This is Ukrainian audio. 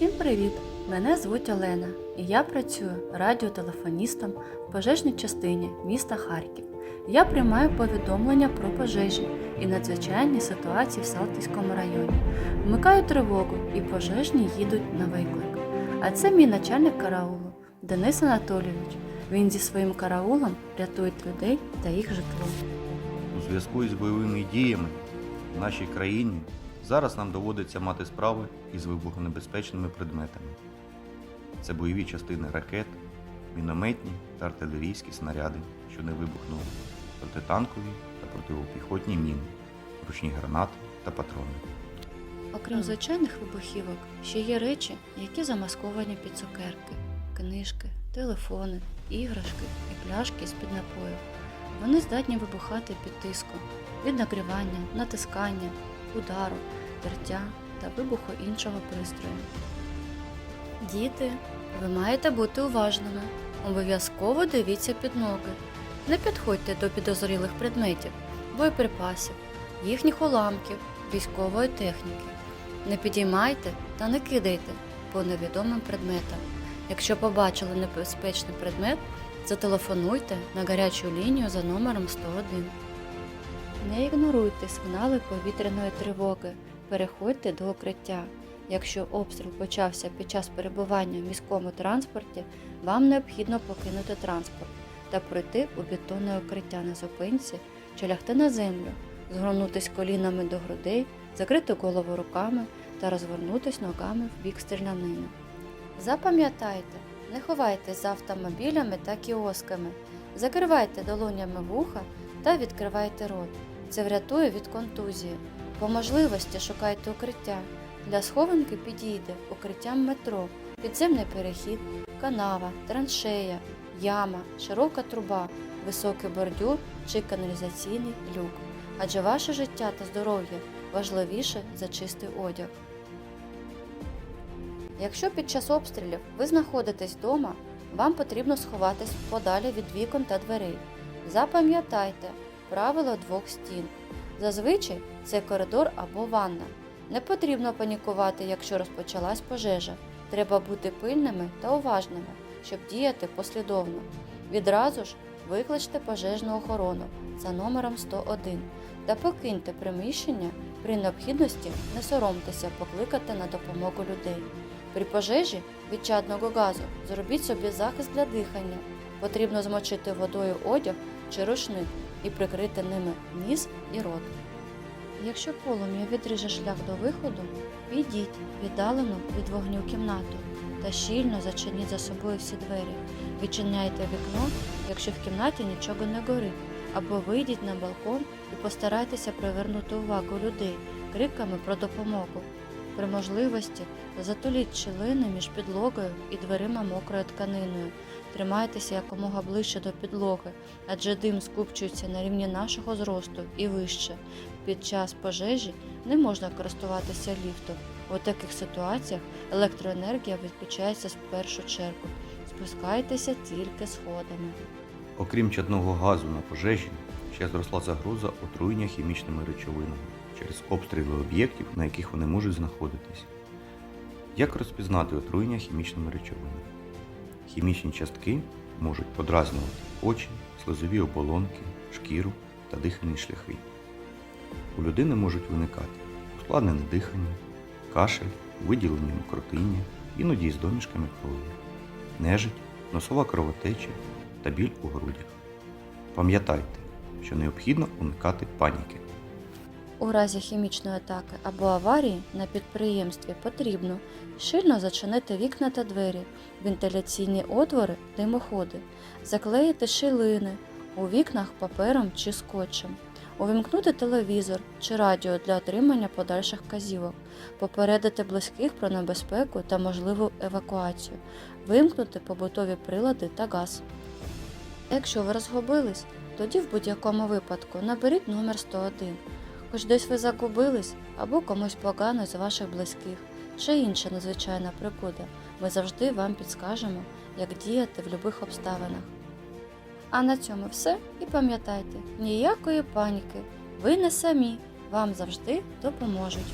Всім привіт! Мене звуть Олена, і я працюю радіотелефоністом в пожежній частині міста Харків. Я приймаю повідомлення про пожежі і надзвичайні ситуації в Салтівському районі. Вмикаю тривогу і пожежні їдуть на виклик. А це мій начальник караулу Денис Анатолійович. Він зі своїм караулом рятує людей та їх житло. У зв'язку із бойовими діями в нашій країні зараз нам доводиться мати справи із вибухонебезпечними предметами. Це бойові частини ракет, мінометні та артилерійські снаряди, що не вибухнули, протитанкові та протипіхотні міни, ручні гранати та патрони. Окрім звичайних вибухівок, ще є речі, які замасковані під цукерки, книжки, телефони, іграшки і пляшки з-під напою. Вони здатні вибухати під тиском від нагрівання, натискання, удару, тертя та вибуху іншого пристрою. Діти, ви маєте бути уважними. Обов'язково дивіться під ноги. Не підходьте до підозрілих предметів, боєприпасів, їхніх уламків, військової техніки. Не підіймайте та не кидайте по невідомим предметам. Якщо побачили небезпечний предмет, зателефонуйте на гарячу лінію за номером 101. Не ігноруйте сигнали повітряної тривоги, переходьте до укриття. Якщо обстріл почався під час перебування в міському транспорті, вам необхідно покинути транспорт та пройти у бетонне укриття на зупинці чи лягти на землю, згорнутись колінами до грудей, закрити голову руками та розвернутись ногами в бік стрілянини. Запам'ятайте, не ховайтесь за автомобілями та кіосками, закривайте долонями вуха та відкривайте рот. Це врятує від контузії. По можливості шукайте укриття. Для схованки підійде укриттям метро, підземний перехід, канава, траншея, яма, широка труба, високий бордюр чи каналізаційний люк. Адже ваше життя та здоров'я важливіше за чистий одяг. Якщо під час обстрілів ви знаходитесь вдома, вам потрібно сховатись подалі від вікон та дверей. Запам'ятайте правило двох стін. Зазвичай це коридор або ванна. Не потрібно панікувати, якщо розпочалась пожежа. Треба бути пильними та уважними, щоб діяти послідовно. Відразу ж викличте пожежну охорону за номером 101 та покиньте приміщення при необхідності не соромтеся покликати на допомогу людей. При пожежі від чадного газу зробіть собі захист для дихання. Потрібно змочити водою одяг чи рушник і прикрити ними ніс і рот. Якщо полум'я відріже шлях до виходу, підіть віддалено від вогню кімнату та щільно зачиніть за собою всі двері. Відчиняйте вікно, якщо в кімнаті нічого не горить, або вийдіть на балкон і постарайтеся привернути увагу людей криками про допомогу. При можливості затуліть щілини між підлогою і дверима мокрою тканиною. Тримайтеся якомога ближче до підлоги, адже дим скупчується на рівні нашого зросту і вище. Під час пожежі не можна користуватися ліфтом. У таких ситуаціях електроенергія відключається в першу чергу. Спускайтеся тільки сходами. Окрім чадного газу на пожежі, ще зросла загроза отруєння хімічними речовинами через обстріли об'єктів, на яких вони можуть знаходитись. Як розпізнати отруєння хімічними речовинами? Хімічні частки можуть подразнювати очі, слизові оболонки, шкіру та дихальні шляхи. У людини можуть виникати ускладнене дихання, кашель, виділення мокротиння, іноді з домішками крові, нежить, носова кровотеча та біль у грудях. Пам'ятайте, що необхідно уникати паніки. У разі хімічної атаки або аварії на підприємстві потрібно щільно зачинити вікна та двері, вентиляційні отвори, димоходи, заклеїти шилини у вікнах папером чи скотчем, увімкнути телевізор чи радіо для отримання подальших вказівок, попередити близьких про небезпеку та можливу евакуацію, вимкнути побутові прилади та газ. Якщо ви розгубились, тоді в будь-якому випадку наберіть номер 101. Хоч десь ви загубились або комусь погано з ваших близьких, чи інша незвичайна пригода, ми завжди вам підскажемо, як діяти в будь-яких обставинах. А на цьому все і пам'ятайте, ніякої паніки, ви не самі, вам завжди допоможуть.